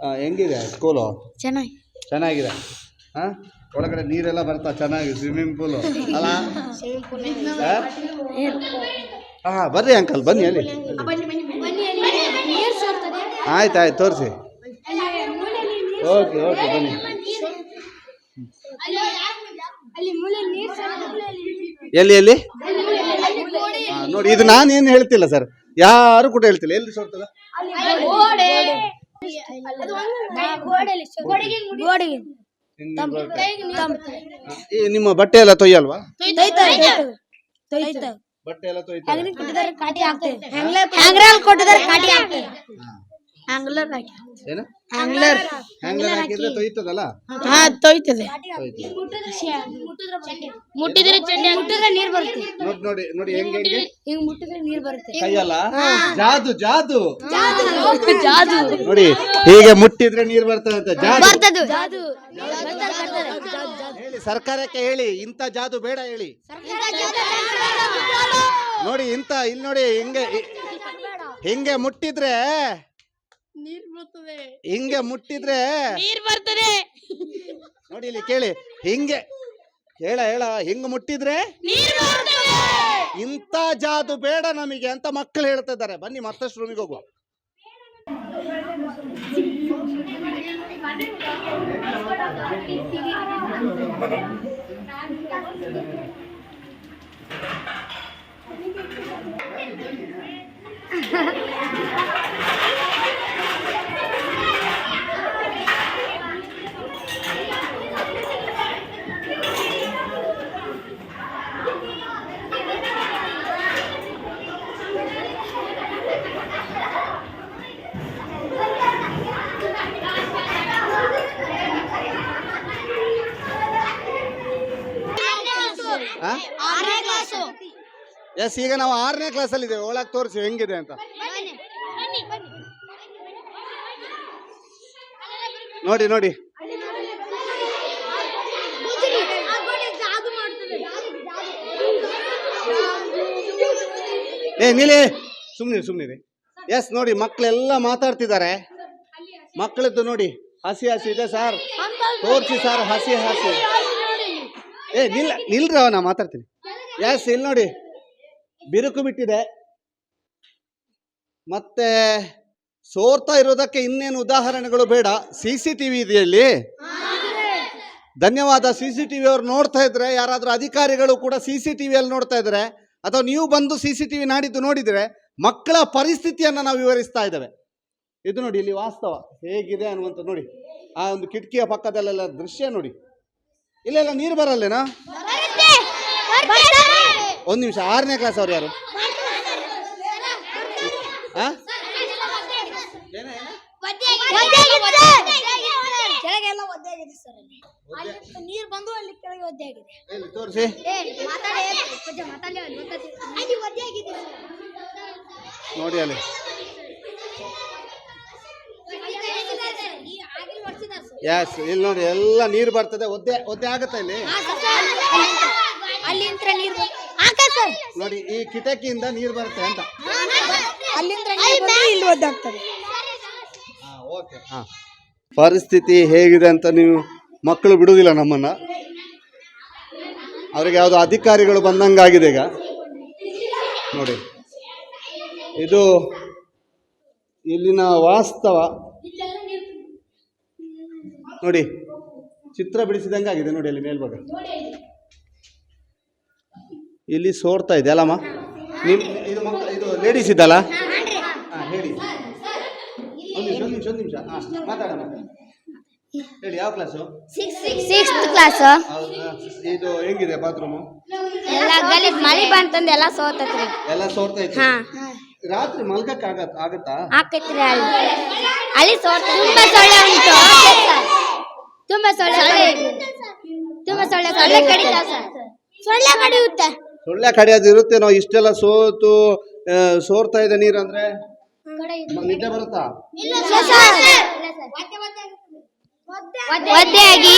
ಆ, ಹೆಂಗಿದೆ ಸ್ಕೂಲು? ಚೆನ್ನಾಗಿ. ಚೆನ್ನಾಗಿದೆ. ಹಾಂ ಒಳಗಡೆ ನೀರೆಲ್ಲ ಬರ್ತಾ ಚೆನ್ನಾಗಿ ಸ್ವಿಮ್ಮಿಂಗ್ ಪೂಲು ಅಲ್ಲ ಹಾಂ ಬರ್ರಿ ಅಂಕಲ್ ಬನ್ನಿ ಅಲ್ಲಿ ಆಯ್ತು ಆಯ್ತು ತೋರಿಸಿ ಓಕೆ ಓಕೆ ಬನ್ನಿ ಎಲ್ಲಿ ಎಲ್ಲಿ ನೋಡಿ ಇದು ನಾನೇನು ಹೇಳ್ತಿಲ್ಲ ಸರ್ ಯಾರು ಕೂಡ ಹೇಳ್ತಿಲ್ಲ ಎಲ್ಲಿ ಸೋರ್ತದ ಈ ನಿಮ್ಮ ಬಟ್ಟೆ ಎಲ್ಲ ತೊಯ್ಯಲ್ವಾ? ಬಟ್ಟೆ ಎಲ್ಲ ತೊಯ್ತಾರೆ. ಕೊಟ್ಟಿದ್ದಾರೆ ಕಾಟಿ ಹಾಕ್ತಾರೆ. ಹ್ಯಾಂಗ್ಲರ್ ಹಾಕಿ ಏನು? ಹ್ಯಾಂಗ್ಲರ್. ಹ್ಯಾಂಗರ್ ಹಾಕಿದ್ರೆ ತೊಯ್ತದಲ್ಲ? ಹಾ ತೊಯ್ತದೆ. ತೊಯ್ತದೆ. ಮುಟ್ಟಿದ್ರೆ ಚಂಡಿ ಮುಟ್ಟಿದ್ರೆ ನೀರ್ ಬರುತ್ತೆ. ನೋಡಿ ನೋಡಿ ನೋಡಿ ಹೆಂಗೆ ಹೆಂಗೆ ಹಿಂಗ್ ಮುಟ್ಟಿದ್ರೆ ನೀರ್ ಬರುತ್ತೆ. ಕೈಯಲ್ಲ? ಜಾದು ಜಾದು. ಜಾದು ನೋಡಿ ಹೀಗೆ ಮುಟ್ಟಿದ್ರೆ ನೀರು ಬರ್ತದೆ ಅಂತ. ಜಾದು. ಬರ್ತದು. ಜಾದು. ಹೇಳಿ ಸರ್ಕಾರಕ್ಕೆ ಹೇಳಿ. ಇಂಥ ಜಾದು ಬೇಡ ಹೇಳಿ. ನೋಡಿ ಇಂಥ ಇಲ್ಲಿ ನೋಡಿ ಹಿಂಗೆ ಹಿಂಗೆ ಮುಟ್ಟಿದ್ರೆ ನೀರ್ ಬರ್ತದೆ. ಹಿಂಗೆ ಮುಟ್ಟಿದ್ರೆ ನೀರ್ ಬರ್ತದೆ. ನೋಡಿ ಇಲ್ಲಿ ಕೇಳಿ ಹಿಂಗೆ ಹೇಳ ಹೇಳ ಹಿಂಗ್ ಮುಟ್ಟಿದ್ರೆ ನೀರ್ ಬರ್ತದೆ. ಇಂಥ ಜಾದು ಬೇಡ ನಮಗೆ ಅಂತ ಮಕ್ಕಳು ಹೇಳ್ತಾ ಇದ್ದಾರೆ ಬನ್ನಿ ಮತ್ತಷ್ಟು ರೂಮಿಗೆ ಹೋಗುವ. ಎಸ್ ಈಗ ನಾವು ಆರನೇ ಕ್ಲಾಸಲ್ಲಿ ಇದ್ದೇವೆ. ಒಳಗೆ ತೋರಿಸಿ ಹೆಂಗಿದೆ ಅಂತ. ನೋಡಿ ನೋಡಿ. ಏ ನೀಲಿ ಸುಮ್ಮನೆ ಸುಮ್ಮನೆ ಎಸ್ ನೋಡಿ ಮಕ್ಕಳೆಲ್ಲ ಮಾತಾಡ್ತಿದ್ದಾರೆ. ಮಕ್ಕಳದ್ದು ನೋಡಿ ಹಸಿ ಹಸಿ ಇದೆ ಸರ್. ತೋರಿಸಿ ಸರ್ ಹಸಿ ಹಸಿ. ಏ ನಿಲ್ ನಿಲ್ರಿ ಅವ ನಾ ಮಾತಾಡ್ತೀನಿ. ಎಸ್ ಇಲ್ಲಿ ನೋಡಿ. ಬಿರುಕು ಬಿಟ್ಟಿದೆ ಮತ್ತೆ ಸೋರ್ತಾ ಇರೋದಕ್ಕೆ ಇನ್ನೇನು ಉದಾಹರಣೆಗಳು ಬೇಡ. ಸಿ ಸಿ ಟಿ ವಿ ಇದೆಯಲ್ಲಿ? ಧನ್ಯವಾದ. ಸಿ ಸಿ ಟಿ ವಿ ಅವ್ರು ನೋಡ್ತಾ ಇದ್ರೆ, ಯಾರಾದರೂ ಅಧಿಕಾರಿಗಳು ಕೂಡ ಸಿ ಸಿ ಟಿ ವಿಯಲ್ಲಿ ನೋಡ್ತಾ ಇದ್ರೆ, ಅಥವಾ ನೀವು ಬಂದು ಸಿ ಸಿ ಟಿ ವಿ ನಾಡಿದ್ದು ನೋಡಿದರೆ, ಮಕ್ಕಳ ಪರಿಸ್ಥಿತಿಯನ್ನು ನಾವು ವಿವರಿಸ್ತಾ ಇದ್ದೇವೆ. ಇದು ನೋಡಿ, ಇಲ್ಲಿ ವಾಸ್ತವ ಹೇಗಿದೆ ಅನ್ನುವಂಥ ನೋಡಿ. ಆ ಒಂದು ಕಿಟಕಿಯ ಪಕ್ಕದಲ್ಲೆಲ್ಲ ದೃಶ್ಯ ನೋಡಿ. ಇಲ್ಲೆಲ್ಲ ನೀರು ಬರಲ್ಲೇನಾ? ಒಂದು ನಿಮಿಷ, ಆರನೇ ಕ್ಲಾಸ್ ಅವ್ರು ಯಾರು? ನೀರು ಬಂದು ಅಲ್ಲಿ ತೋರಿಸಿ. ನೋಡಿ ಅಲ್ಲಿ. ಎಸ್ ಇಲ್ಲಿ ನೋಡಿ, ಎಲ್ಲ ನೀರು ಬರ್ತದೆ. ಒದ್ದೆ ಒದ್ದೆ ಆಗುತ್ತೆ ಇಲ್ಲಿ? ಅಲ್ಲಿಂತ್ರ ನೀರ್ ಸರ್ ನೋಡಿ ಈ ಕಿಟಕಿಯಿಂದ ನೀರು ಬರುತ್ತೆ ಅಂತ. ಅಲ್ಲಿಂದ ನೀರ್ ಬಂದು ಇಲ್ಲಿ ಒದ್ದಾಗ್ತದೆ. ಓಕೆ. ಹಾಂ ಪರಿಸ್ಥಿತಿ ಹೇಗಿದೆ ಅಂತ ನೀವು ಮಕ್ಕಳು ಬಿಡುವುದಿಲ್ಲ ನಮ್ಮನ್ನ. ಅವರಿಗೆ ಯಾವುದೋ ಅಧಿಕಾರಿಗಳು ಬಂದಂಗಾಗಿದೆ ಈಗ. ನೋಡಿ ಇದು ಇಲ್ಲಿನ ವಾಸ್ತವ. ನೋಡಿ ಚಿತ್ರ ಬಿಡಿಸಿದಂಗೆ ಆಗಿದೆ ನೋಡಿ ಅಲ್ಲಿ ಮೇಲ್ಭಾಗ. ಇಲ್ಲಿ ಸೋರ್ತಾ ಇದೆ ಅಲ್ಲಮ್ಮ? ನಿಮ್ ಇದು ಮಕ್ಕ ಇದು ಲೇಡೀಸ್ ಇದ್ದಲ್ಲ? ಹಾಂ ಹೇಳಿ. ಒಂದು ನಿಮಿಷ ಒಂದು ನಿಮಿಷ ಒಂದು ನಿಮಿಷ. ಹಾಂ ಮಾತಾಡಮ್ಮ. ಹೇಳಿ ಯಾವ ಕ್ಲಾಸು ಸಿಕ್ಸ್ತ್ ಕ್ಲಾಸ್ ಇದು ಹೆಂಗಿದೆ ಬಾತ್ರೂಮು ಎಲ್ಲ ಗಲೀಜ್ ಮಳಿ ಬಂತಂದು ಎಲ್ಲ ಸೋತತ್ರಿ. ಎಲ್ಲ ಸೋರ್ತಾ ಇತ್ತು? ಹಾ. ರಾತ್ರಿ ಮಲ್ಗಕ್ ಆಗತ್ ಆಗತ್ತಾ? ಆಕೈತ್ರಿ ಅಲ್ಲಿ. ಅಲ್ಲಿ ಸೋರ್ ತುಂಬಾ ಸೊಳ್ಳೆ ಉಂಟು. ತುಂಬಾ ಸೊಳ್ಳೆ ತುಂಬಾ ಸೊಳ್ಳೆ ಸೊಳ್ಳೆ ಕಡಿಯುತ್ತೆ. ಸೊಳ್ಳೆ ಕಡಿಯೋದು ಇರುತ್ತೆ ನಾವು ಇಷ್ಟೆಲ್ಲ ಸೋತು ಸೋರ್ತಾ ಇದೆ ನೀರು ಅಂದ್ರೆ? ನಿದ್ದೆ ಬರುತ್ತಾ? ಒದ್ದೆಯಾಗಿ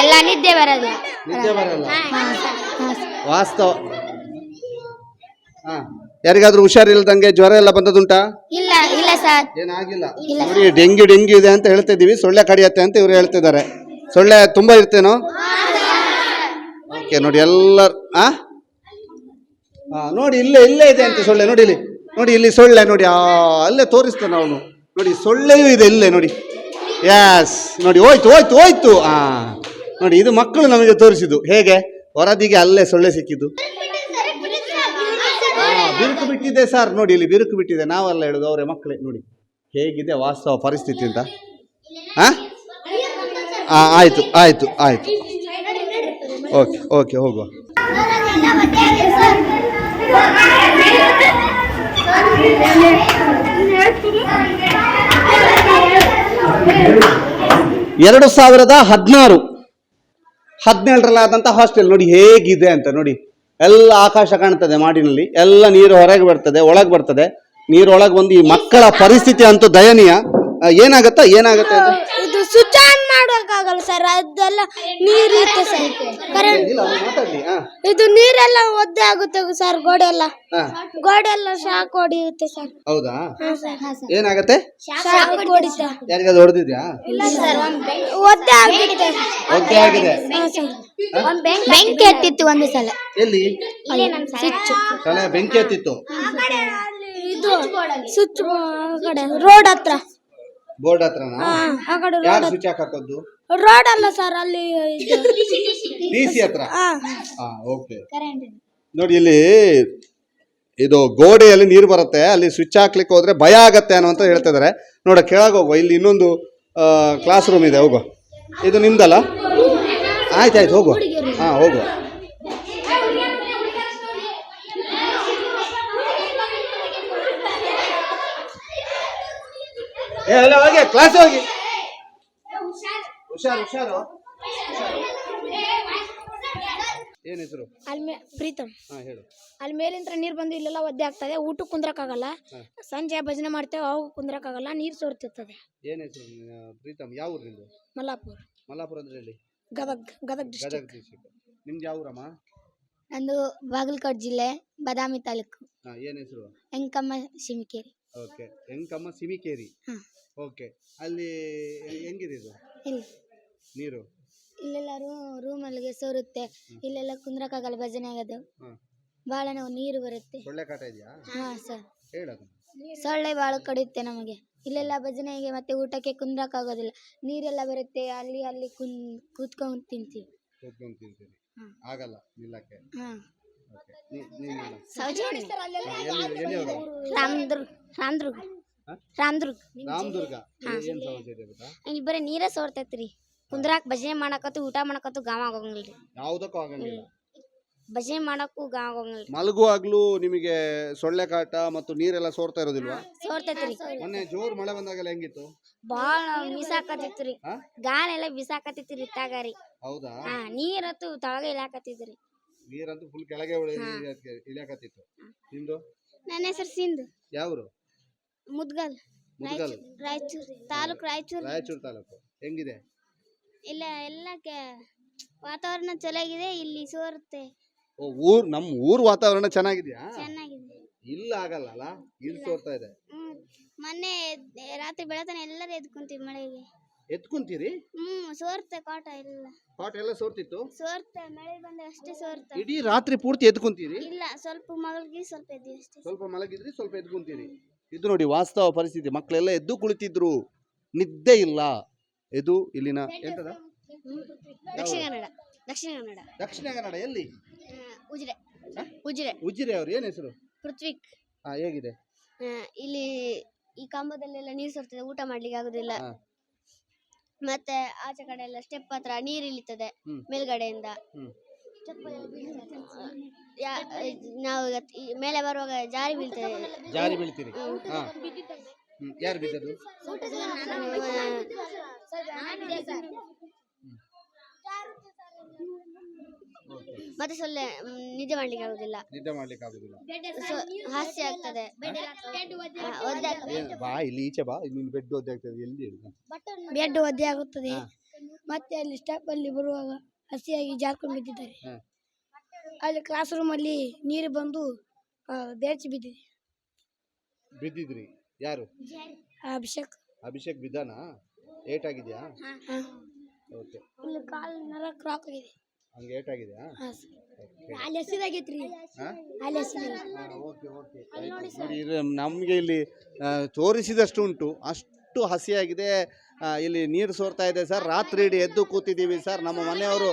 ಎಲ್ಲ ನಿದ್ದೆ ಬರೋದು. ನಿದ್ದೆ ಬರಲ್ಲ. ವಾಸ್ತವ. ಹಾ. ಯಾರಿಗಾದ್ರೂ ಹುಷಾರಿಲ್ದಂಗೆ ಜ್ವರ ಎಲ್ಲ ಬಂದದುಂಟಾ ಇಲ್ಲ ಇಲ್ಲ ಸರ್. ಏನಾಗಿಲ್ಲ. ನೋಡಿ ಡೆಂಗ್ಯೂ ಡೆಂಗ್ಯೂ ಇದೆ ಅಂತ ಹೇಳ್ತಾ ಇದೀವಿ ಸೊಳ್ಳೆ ಕಡಿಯತ್ತೆ ಅಂತ ಇವ್ರು ಹೇಳ್ತಿದ್ದಾರೆ. ಸೊಳ್ಳೆ ತುಂಬಾ ಇರ್ತೇನೋ? ಓಕೆ ನೋಡಿ ಎಲ್ಲರ್ ಆ? ಹಾ ನೋಡಿ ಇಲ್ಲೇ ಇಲ್ಲೇ ಇದೆ ಅಂತ ಸೊಳ್ಳೆ ನೋಡಿ ಇಲ್ಲಿ. ನೋಡಿ ಇಲ್ಲಿ ಸೊಳ್ಳೆ ನೋಡಿ ಆ ಅಲ್ಲೇ ತೋರಿಸ್ತಾನೆ ಅವನು. ನೋಡಿ ಸೊಳ್ಳೆಯೂ ಇದೆ ಇಲ್ಲೇ ನೋಡಿ. ಯಾಸ್ ನೋಡಿ ಹೋಯ್ತು ಹೋಯ್ತು ಹೋಯ್ತು. ಆ ನೋಡಿ ಇದು ಮಕ್ಕಳು ನಮಗೆ ತೋರಿಸಿದ್ದು. ಹೇಗೆ? ವರದಿಗೆ ಅಲ್ಲೇ ಸೊಳ್ಳೆ ಸಿಕ್ಕಿದ್ದು. ಬಿರುಕು ಬಿಟ್ಟಿದೆ ಸರ್ ನೋಡಿ ಇಲ್ಲಿ ಬಿರುಕು ಬಿಟ್ಟಿದೆ. ನಾವೆಲ್ಲ ಹೇಳುದು ಅವರೇ ಮಕ್ಕಳೇ ನೋಡಿ. ಹೇಗಿದೆ ವಾಸ್ತವ ಪರಿಸ್ಥಿತಿ ಅಂತ? ಆ, ಆಯ್ತು ಆಯ್ತು ಆಯ್ತು. ಓಕೆ ಓಕೆ ಹೋಗುವ. ಎರಡು ಸಾವಿರದ ಹದಿನಾರು, ಹದಿನೇಳರಲ್ಲಾದಂಥ ಹಾಸ್ಟೆಲ್ ನೋಡಿ ಹೇಗಿದೆ ಅಂತ ನೋಡಿ. ಎಲ್ಲ ಆಕಾಶ ಕಾಣ್ತದೆ ಮಾಡಿನಲ್ಲಿ, ಎಲ್ಲ ನೀರು ಹೊರಗೆ ಬರ್ತದೆ, ಒಳಗೆ ಬರ್ತದೆ. ನೀರು ಒಳಗೆ ಬಂದು ಈ ಮಕ್ಕಳ ಪರಿಸ್ಥಿತಿ ಅಂತೂ ದಯನೀಯ. ಏನಾಗತ್ತಾ? ಏನಾಗತ್ತೆ ಇದು ಸ್ವಿಚ್ ಆನ್ ಮಾಡೋಕ್ಕಾಗಲ್ಲ ಸರ್ ಅದೆಲ್ಲ ನೀರು ಇರುತ್ತೆ ಸರ್. ಕರೆಂಟ್ ಇಲ್ಲ ಅವ್ನು ಮಾತಾಡ್ಲಿ ಹಾ ಇದು ನೀರೆಲ್ಲ ಒದ್ದೆ ಆಗುತ್ತೆ ಸರ್ ಗೋಡೆ ಎಲ್ಲ ಹಾ ಗೋಡೆ ಎಲ್ಲ ಶಾಕ್ ಹೊಡಿಯುತ್ತೆ ಸರ್. ಹೌದಾ? ಹಾ ಸರ್ ಏನಾಗತ್ತೆ? ಶಾಕ್ ಹೊಡಿತೆ ಯಾರಿಗಾದ್ರು ಹೊಡೆದಿದ್ಯಾ? ಇಲ್ಲ ಸರ್ ಒದ್ದೆ ಆಗುತ್ತೆ ಒದ್ದೆ ಆಗಿದೆ. ಹಾ ಸರ್. ಬೆಂಕಿ ಹತ್ತಿತ್ತು ಒಂದು ಸಲ. ಎಲ್ಲಿ? ಸ್ವಿಚ್. ತಲೆ ಬೆಂಕಿ ಹತ್ತಿತ್ತು. ಇದು ಸ್ವಿಚ್ ಕಡೆ ರೋಡ್ ಹತ್ರ. ಬೋರ್ಡ್ ಹತ್ರನಾ? ಹಾ, ಆ ಕಡೆ ಯಾರು ಸ್ವಿಚ್ ಹಾಕೋದು ರೋಡ್ ಅಲ್ಲ ಸರ್ ಅಲ್ಲಿ ಡಿ ಸಿ ಹತ್ರ? ಹಾ. ಓಕೆ ನೋಡಿ ಇಲ್ಲಿ ಇದು ಗೋಡೆಯಲ್ಲಿ ನೀರು ಬರುತ್ತೆ ಅಲ್ಲಿ ಸ್ವಿಚ್ ಹಾಕ್ಲಿಕ್ಕೆ ಹೋದ್ರೆ ಭಯ ಆಗತ್ತೆ ಅನ್ನೋ ಅಂತ ಹೇಳ್ತಾ ಇದ್ದಾರೆ ನೋಡ ಕೆಳಗೆ ಹೋಗುವ ಇಲ್ಲಿ ಇನ್ನೊಂದು ಕ್ಲಾಸ್ ರೂಮ್ ಇದೆ ಹೋಗೋ. ಇದು ನಿಮ್ದಲ್ಲ? ಆಯ್ತು ಆಯ್ತು ಹೋಗುವ ಹಾ ಹೋಗುವ ಏ ಅಲ್ಲ ಹೋಗಿ ಕ್ಲಾಸ್ ಹೋಗಿ. ಹುಷಾರು ಹುಷಾರು. ಏನ್ ಹೆಸರು? ಅಲ್ಲಿ ಮೇ ಪ್ರೀತಮ್. ಹಾ ಹೇಳು. ಅಲ್ಲಿ ಮೇಲಿಂದ ನೀರು ಬಂದು ಇಲ್ಲೆಲ್ಲ ಒದ್ದೆ ಆಗ್ತದೆ ಊಟಕ್ಕೆ ಕುಂದ್ರಕ್ಕಾಗಲ್ಲ. ಸಂಜೆ ಭಜನೆ ಮಾಡ್ತೇವೆ ಅವಾಗ ಕುಂದ್ರಕ್ಕಾಗಲ್ಲ ನೀರು ಸೋರ್ತಿರ್ತದೆ. ಏನ್ ಹೆಸರು ನಿನ್ನ ಪ್ರೀತಮ್? ಯಾವ ಊರು ನಿಂದು ಮಲ್ಲಾಪುರ. ಮಲ್ಲಾಪುರ ಅಂದ್ರೆ ಎಲ್ಲಿ? ಗದಗ್ ಗದಗ್ ಡಿಸ್ಟ್ರಿಕ್ಟ್ ಗದಗ ಡಿಸ್ಟ್ರಿಕ್ಟ್ ನಿಮ್ದು ಯಾವ ಊರಮ್ಮ? ನಂದು ಬಾಗಲಕೋಟೆ ಜಿಲ್ಲೆ ಬಾದಾಮಿ ತಾಲೂಕು. ಹಾ ಏನ್ ಹೆಸರು? ಎಂಕಮ್ಮ ಶಿಮಿಕೇರಿ ಓಕೆ. ಹೆಂಗಮ್ಮ? ಸಿಮಿಕೇರಿ. ಹಾ. ಓಕೆ. ಅಲ್ಲಿ ಹೆಂಗ್- ಹೆಂಗಿದೆ ಇದು? ಇಲ್ಲಿ. ನೀರು? ಇಲ್ಲೆಲ್ಲ ರೂಮಲ್ಲಿಗೆ ಸೋರುತ್ತೆ. ಇಲ್ಲೆಲ್ಲ ಕುಂದ್ರಕ್ಕಾಗಲ್ಲ ಭಜನೆ ಆಗೋದು. ಹಾ. ಭಾಳ ನಾವು ನೀರು ಬರುತ್ತೆ. ಸೊಳ್ಳೆ ಕಾಟ ಇದೆಯಾ? ಹಾ ಸರ್. ಹೇಳೋದು ಸೊಳ್ಳೆ ಭಾಳ ಕಡಿಯುತ್ತೆ ನಮಗೆ. ಇಲ್ಲೆಲ್ಲ ಭಜನೆಗೆ ಮತ್ತೆ ಊಟಕ್ಕೆ ಕುಂದ್ರಕ್ಕಾಗೋದಿಲ್ಲ. ನೀರೆಲ್ಲ ಬರುತ್ತೆ ಅಲ್ಲಿ ಅಲ್ಲಿ ಕುನ್ ಕೂತ್ಕೊಂಡು ತಿಂತೀವಿ. ಕೂತ್ಕೊಂಡು ಹ್ಮ್. ಆಗಲ್ಲ ನಿಲ್ಲಕ್ಕೆ? ಹಾಂ. ಓಕೆ. ನೀನು ಸೌಜನ್ಯ. ಎಲ್ಲಿ ಎಲ್ಲಿ ರಾಮದುರ್ಗ ರಾಮದುರ್ಗ? ರಾಮದುರ್ಗ. ರಾಮದುರ್ಗ. ಏನು ಸಮಸ್ಯೆ ಇದೆ ಇಲ್ಲಿ ಬರೀ ನೀರ ಸೋರ್ತೈತ್ರಿ. ಕುಂದ್ರಾಕ್ ಭಜನೆ ಮಾಡಕತ್ತು ಊಟ ಮಾಡಕತ್ತು ಗಾವ ಆಗೋಂಗಿಲ್ರಿ. ಯಾವುದಕ್ಕೂ ಆಗಂಗಿಲ್ಲ. ಭಜನೆ ಮಾಡಕ್ಕೂ ಗಾಮ ಆಗೋಂಗಿಲ್ರಿ. ಮಲಗುವಾಗ್ಲೂ ನಿಮಗೆ ಸೊಳ್ಳೆ ಕಾಟ ಮತ್ತು ನೀರೆಲ್ಲ ಸೋರ್ತಾ ಇರೋದಿಲ್ವಾ? ಸೋರ್ತೈತ್ರಿ. ಮೊನ್ನೆ ಜೋರ್ ಮಳೆ ಬಂದಾಗೆಲ್ಲ ಹೆಂಗಿತ್ತು? ಭಾಳ ರೀ ಹಾ? ರೀ ಬಿಸಾಕತ್ತಿತ್ರಿ ಇತ್ತಾಗಾರಿ. ಹೌದಾ? ಹಾ ನೀರತ್ತು ತಳಗ ಇಳಾಕತ್ತಿದ್ರಿ ನೀರಂತೂ ಫುಲ್ ಕೆಳಗೆ ಇಳಿಯಾಕತ್ತಿತ್ತು. ನಿಮ್ದು? ನನ್ನ ಹೆಸರು ಸಿಂಧು. ಯಾವ್ರು? ಮುದ್ಗಲ್. ಮುದ್ಗಲ್. ರಾಯಚೂರು ತಾಲೂಕು ರಾಯಚೂರು. ರಾಯಚೂರು ತಾಲೂಕು. ಹೆಂಗಿದೆ? ಇಲ್ಲ ಎಲ್ಲ ವಾತಾವರಣ ಚೆನ್ನಾಗಿದೆ ಇಲ್ಲಿ ಸೋರುತ್ತೆ. ಓ ಊರ್ ನಮ್ ಊರ್ ವಾತಾವರಣ ಚೆನ್ನಾಗಿದ್ಯಾ? ಚೆನ್ನಾಗಿದೆ. ಇಲ್ಲ ಆಗಲ್ಲ ಅಲ್ಲ? ಇಲ್ಲಿ ಸೋರ್ತಾ ಇದೆ. ಹ್ಮ್ ಮೊನ್ನೆ ರಾತ್ರಿ ಬೆಳತನ ಎಲ್ಲರೂ ಎದ್ಕೊಂತೀವಿ ಮಳೆಗೆ. ಎತ್ಕೊಂತೀರಿ? ಹ್ಮ್ ಸೋರ್ತೆ ಕಾಟ ಇಲ್ಲ ಕಾಟ ಎಲ್ಲ ಸೋರ್ತಿತ್ತು? ಸೋರ್ತೆ ಮಳೆ ಬಂದ್ರೆ ಅಷ್ಟೇ ಸೋರ್ತೆ. ಇಡೀ ರಾತ್ರಿ ಪೂರ್ತಿ ಎತ್ಕೊಂತೀರಿ? ಇಲ್ಲ ಸ್ವಲ್ಪ ಮಗಳಿಗೆ ಸ್ವಲ್ಪ ಎದ್ದಿ ಅಷ್ಟೇ. ಸ್ವಲ್ಪ ಮಲಗಿದ್ರಿ ಸ್ವಲ್ಪ ಎದ್ಕೊಂತೀರಿ. ಇದು ನೋಡಿ ವಾಸ್ತವ ಪರಿಸ್ಥಿತಿ. ಮಕ್ಕಳೆಲ್ಲ ಎದ್ದು ಕುಳಿತಿದ್ರು. ನಿದ್ದೆ ಇಲ್ಲ. ಇದು ಇಲ್ಲಿನ ಎಂತದ? ದಕ್ಷಿಣ ಕನ್ನಡ. ದಕ್ಷಿಣ ಕನ್ನಡ. ದಕ್ಷಿಣ ಕನ್ನಡ. ಎಲ್ಲಿ? ಉಜಿರೆ? ಉಜಿರೆ. ಉಜಿರೆ ಅವ್ರು. ಏನ್ ಹೆಸರು? ಪೃಥ್ವಿಕ್. ಹಾ ಹೇಗಿದೆ? ಇಲ್ಲಿ ಈ ಕಂಬದಲ್ಲೆಲ್ಲ ನೀರು ಸರ್ತದೆ. ಊಟ ಮಾಡ್ಲಿಕ್ಕೆ ಆಗುದಿಲ್ಲ. ಮತ್ತೆ ಆಚೆ ಕಡೆ ಎಲ್ಲ ಸ್ಟೆಪ್ ಹತ್ರ ನೀರು ಇಳಿತದೆ. ಮೇಲ್ಗಡೆಯಿಂದ. ಯಾ- ನಾವು ಇವತ್ತು ಈ ಮೇಲೆ ಬರುವಾಗ ಜಾರಿ ಬೀಳ್ತೇವೆ ಜಾರಿ ಬೀಳ್ತೀರಿ. ಹಾ. ಯಾರು ಬಿದ್ದದ್ದು? ಮತ್ತೆ ಸೊಳ್ಳೆ ಮ್, ನಿದ್ದೆ ಮಾಡ್ಲಿಕ್ಕೆ ಆಗುದಿಲ್ಲ. ನಿದ್ದೆ ಮಾಡ್ಲಿಕ್ಕೆ ಆಗುದಿಲ್ಲ. ಸೊ- ಹಾಸ್ಯ ಆಗ್ತದೆ. ಒದ್ದೆ ಆಗ್ತದೆ. ಏನ್- ಬಾ ಇಲ್ಲಿ ಈಚೆ ಬಾ ಇಲ್ಲಿ ಬೆಡ್ ಒದ್ದೆ ಆಗ್ತದೆ ಎಲ್ಲಿ ಹೇಳು? ಬೆಡ್ ಒದ್ದೆ ಆಗುತ್ತದೆ. ಮತ್ತೆ ಅಲ್ಲಿ ಸ್ಟೆಪ್ ಅಲ್ಲಿ ಬರುವಾಗ ಹಸಿಯಾಗಿ ಜಾರ್ಕೊಂಡು ಬಿದ್ದಿದ್ದಾರೆ. ಹಾ. ಅಲ್ಲಿ ಕ್ಲಾಸ್ ರೂಮ್ ಅಲ್ಲಿ ನೀರು ಬಂದು ಆ, ಬೆರ್ಚಿ ಬಿದ್ದಿದೆ. ಬಿದ್ದಿದ್ರಿ. ಯಾರು? ಆ ಅಭಿಷೇಕ್. ಅಭಿಷೇಕ್ ಬಿದ್ದಾನಾ? ಏಟಾಗಿದ್ಯಾ ಹಾ. ಓಕೆ. ಇಲ್ಲಿ ಕಾಲು ನರ ಕ್ರಾಕ್ ಆಗಿದೆ. ಹಂಗೆ ಏಟಾಗಿದೆಯಾ ಹಾ ಸರ್. ಅಲ್ಲಿ ಹಸಿದಾಗೈತ್ರಿ ಹಾ? ಅಲ್ಲಿ ಹಸಿದಾಗ ಓಕೆ ಓಕೆ. ನೋಡಿ ನಮಗೆ ಇಲ್ಲಿ ಆ, ತೋರಿಸಿದಷ್ಟು ಉಂಟು. ಅಷ್ಟು ಹಸಿಯಾಗಿದೆ. ಇಲ್ಲಿ ನೀರು ಸೋರ್ತಾ ಇದೆ ಸರ್. ರಾತ್ರಿ ಇಡೀ ಎದ್ದು ಕೂತಿದ್ದೀವಿ ಸರ್. ನಮ್ಮ ಮನೆಯವರು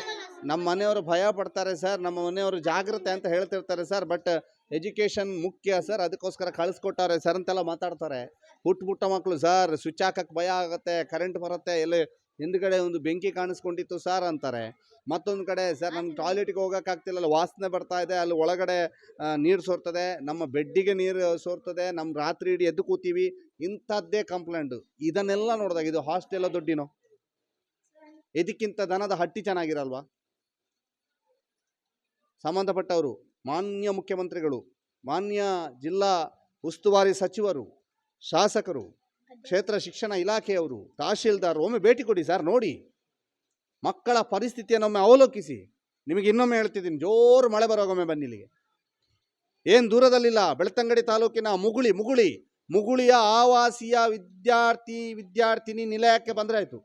ನಮ್ಮ ಮನೆಯವರು ಭಯ ಪಡ್ತಾರೆ ಸರ್. ನಮ್ಮ ಮನೆಯವರು ಜಾಗ್ರತೆ ಅಂತ ಹೇಳ್ತಿರ್ತಾರೆ ಸರ್. ಬಟ್ ಎಜುಕೇಷನ್ ಮುಖ್ಯ ಸರ್. ಅದಕ್ಕೋಸ್ಕರ ಕಳಿಸ್ಕೊಟ್ಟವ್ರೆ ಸರ್ ಅಂತೆಲ್ಲ ಮಾತಾಡ್ತಾರೆ. ಪುಟ್ಟ ಮಕ್ಕಳು ಸರ್. ಸ್ವಿಚ್ ಹಾಕಕ್ಕೆ ಭಯ ಆಗುತ್ತೆ. ಕರೆಂಟ್ ಬರುತ್ತೆ. ಎಲ್ಲಿ ಹಿಂದ್ಗಡೆ ಒಂದು ಬೆಂಕಿ ಕಾಣಿಸ್ಕೊಂಡಿತ್ತು ಸರ್ ಅಂತಾರೆ. ಮತ್ತೊಂದು ಕಡೆ ಸರ್ ನಮ್ಗೆ ಟಾಯ್ಲೆಟ್ಗೆ ಹೋಗೋಕ್ಕಾಗ್ತಿಲ್ಲ ಅಲ್ಲಿ ವಾಸನೆ ಬರ್ತಾ ಇದೆ ಅಲ್ಲಿ ಒಳಗಡೆ ನೀರು ಸೋರ್ತದೆ ನಮ್ಮ ಬೆಡ್ಡಿಗೆ ನೀರು ಸೋರ್ತದೆ ನಮ್ಮ ರಾತ್ರಿ ಇಡೀ ಎದ್ದು ಕೂತೀವಿ ಇಂಥದ್ದೇ ಕಂಪ್ಲೇಂಟು. ಇದನ್ನೆಲ್ಲ ನೋಡಿದಾಗ ಇದು ಹಾಸ್ಟೆಲ್ಲ ದುಡ್ಡಿನೋ? ಇದಕ್ಕಿಂತ ದನದ ಹಟ್ಟಿ ಚೆನ್ನಾಗಿರಲ್ವಾ? ಸಂಬಂಧಪಟ್ಟವರು ಮಾನ್ಯ ಮುಖ್ಯಮಂತ್ರಿಗಳು ಮಾನ್ಯ ಜಿಲ್ಲಾ ಉಸ್ತುವಾರಿ ಸಚಿವರು ಶಾಸಕರು ಕ್ಷೇತ್ರ ಶಿಕ್ಷಣ ಇಲಾಖೆಯವರು, ತಹಶೀಲ್ದಾರ್, ಒಮ್ಮೆ ಭೇಟಿ ಕೊಡಿ ಸರ್, ನೋಡಿ. ಮಕ್ಕಳ ಪರಿಸ್ಥಿತಿಯನ್ನೊಮ್ಮೆ ಅವಲೋಕಿಸಿ. ನಿಮಗೆ ಇನ್ನೊಮ್ಮೆ ಹೇಳ್ತಿದ್ದೀನಿ, ಜೋರು ಮಳೆ ಬರೋಗೊಮ್ಮೆ ಬನ್ನಿ ಇಲ್ಲಿಗೆ. ಏನು ದೂರದಲ್ಲಿಲ್ಲ, ಬೆಳ್ತಂಗಡಿ ತಾಲೂಕಿನ ಮುಗುಳಿ ಮುಗುಳಿ, ಮುಗುಳಿಯ ಆವಾಸಿಯ ವಿದ್ಯಾರ್ಥಿ, ವಿದ್ಯಾರ್ಥಿನಿ ನಿಲಯಕ್ಕೆ ಬಂದರೆ ಆಯಿತು.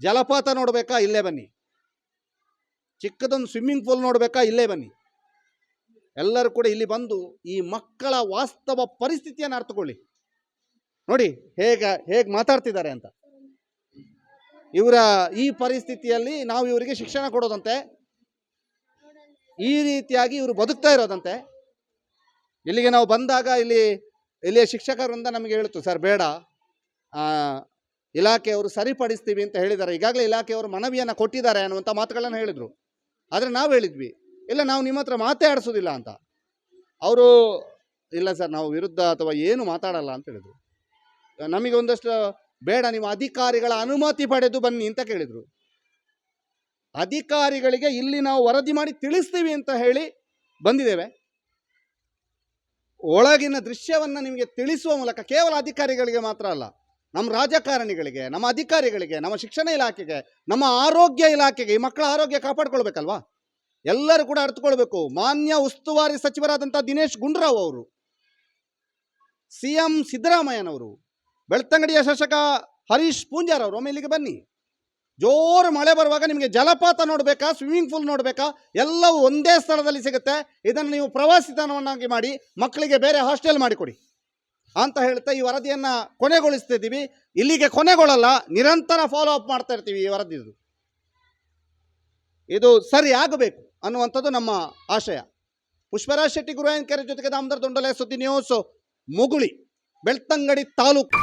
ಜಲಪಾತ ನೋಡಬೇಕಾ, ಇಲ್ಲೇ ಬನ್ನಿ. ಚಿಕ್ಕದೊಂದು ಸ್ವಿಮ್ಮಿಂಗ್ ಪೂಲ್ ನೋಡಬೇಕಾ, ಇಲ್ಲೇ ಬನ್ನಿ. ಎಲ್ಲರೂ ಕೂಡ ಇಲ್ಲಿ ಬಂದು ಈ ಮಕ್ಕಳ ವಾಸ್ತವ ಪರಿಸ್ಥಿತಿಯನ್ನು ಅರ್ಥಕೊಳ್ಳಿ. ನೋಡಿ ಹೇಗೆ ಹೇಗೆ ಮಾತಾಡ್ತಿದ್ದಾರೆ ಅಂತ. ಇವರ ಈ ಪರಿಸ್ಥಿತಿಯಲ್ಲಿ ನಾವು ಇವರಿಗೆ ಶಿಕ್ಷಣ ಕೊಡೋದಂತೆ. ಈ ರೀತಿಯಾಗಿ ಇವರು ಬದುಕ್ತಾ ಇರೋದಂತೆ. ಇಲ್ಲಿಗೆ ನಾವು ಬಂದಾಗ ಇಲ್ಲಿ, ಇಲ್ಲಿಯ ಶಿಕ್ಷಕರಿಂದ ನಮಗೆ ಹೇಳ್ತು, ಸರ್, ಬೇಡ. ಇಲಾಖೆಯವರು ಸರಿಪಡಿಸ್ತೀವಿ ಅಂತ ಹೇಳಿದ್ದಾರೆ. ಈಗಾಗಲೇ ಇಲಾಖೆಯವರು ಮನವಿಯನ್ನು ಕೊಟ್ಟಿದ್ದಾರೆ ಅನ್ನುವಂಥ ಮಾತುಗಳನ್ನು ಹೇಳಿದರು. ಆದರೆ ನಾವು ಹೇಳಿದ್ವಿ. ಇಲ್ಲ, ನಾವು ನಿಮ್ಮ ಹತ್ರ ಮಾತೇ ಆಡಿಸೋದಿಲ್ಲ ಅಂತ. ಅವರು, ಇಲ್ಲ ಸರ್, ನಾವು ವಿರುದ್ಧ ಅಥವಾ ಏನು ಮಾತಾಡಲ್ಲ ಅಂತ ಹೇಳಿದರು. ನಮಗೆ ಒಂದಷ್ಟು ಬೇಡ, ನೀವು ಅಧಿಕಾರಿಗಳ ಅನುಮತಿ ಪಡೆದು ಬನ್ನಿ ಅಂತ ಕೇಳಿದರು. ಅಧಿಕಾರಿಗಳಿಗೆ ಇಲ್ಲಿ ನಾವು ವರದಿ ಮಾಡಿ ತಿಳಿಸ್ತೀವಿ ಅಂತ ಹೇಳಿ ಬಂದಿದ್ದೇವೆ. ಒಳಗಿನ ದೃಶ್ಯವನ್ನು ನಿಮಗೆ ತಿಳಿಸುವ ಮೂಲಕ ಕೇವಲ ಅಧಿಕಾರಿಗಳಿಗೆ ಮಾತ್ರ ಅಲ್ಲ, ನಮ್ಮ ರಾಜಕಾರಣಿಗಳಿಗೆ, ನಮ್ಮ ಅಧಿಕಾರಿಗಳಿಗೆ, ನಮ್ಮ ಶಿಕ್ಷಣ ಇಲಾಖೆಗೆ, ನಮ್ಮ ಆರೋಗ್ಯ ಇಲಾಖೆಗೆ, ಈ ಮಕ್ಕಳ ಆರೋಗ್ಯ ಕಾಪಾಡ್ಕೊಳ್ಬೇಕಲ್ವಾ? ಎಲ್ಲರೂ ಕೂಡ ಅರ್ಥಕೊಳ್ಬೇಕು ಮಾನ್ಯ ಉಸ್ತುವಾರಿ ಸಚಿವರಾದಂಥ ದಿನೇಶ್ ಗುಂಡ್ರಾವ್ ಅವರು, ಸಿ ಎಂ ಸಿದ್ದರಾಮಯ್ಯನವರು ಬೆಳ್ತಂಗಡಿಯ ಶಾಸಕ ಹರೀಶ್ ಪೂಂಜಾರ್ ಅವರು, ಒಮ್ಮೆ ಇಲ್ಲಿಗೆ ಬನ್ನಿ. ಜೋರು ಮಳೆ ಬರುವಾಗ ನಿಮಗೆ ಜಲಪಾತ ನೋಡಬೇಕಾ ಸ್ವಿಮ್ಮಿಂಗ್ ಪೂಲ್ ನೋಡಬೇಕಾ, ಎಲ್ಲವೂ ಒಂದೇ ಸ್ಥಳದಲ್ಲಿ ಸಿಗುತ್ತೆ. ಇದನ್ನು ನೀವು ಪ್ರವಾಸಿ ತಾಣವನ್ನಾಗಿ ಮಾಡಿ, ಮಕ್ಕಳಿಗೆ ಬೇರೆ ಹಾಸ್ಟೆಲ್ ಮಾಡಿಕೊಡಿ ಅಂತ ಹೇಳ್ತಾ ಈ ವರದಿಯನ್ನು ಕೊನೆಗೊಳಿಸ್ತಿದ್ದೀವಿ. ಇಲ್ಲಿಗೆ ಕೊನೆಗೊಳ್ಳಲ್ಲ ನಿರಂತರ ಫಾಲೋ ಅಪ್ ಮಾಡ್ತಾ ಇರ್ತೀವಿ ಈ ವರದಿದು. ಇದು ಸರಿ ಆಗಬೇಕು ಅನ್ನುವಂಥದ್ದು ನಮ್ಮ ಆಶಯ. ಪುಷ್ಪರಾಜ್ ಶೆಟ್ಟಿ ಗುರುವಾಯನ್ ಕೆರೆ ಜೊತೆಗೆ ದಾಮದರ್ ದೊಂಡಲೆ ಸುದ್ದಿ ನ್ಯೂಸ್ ಮುಗುಳಿ, ಬೆಳ್ತಂಗಡಿ ತಾಲೂಕು.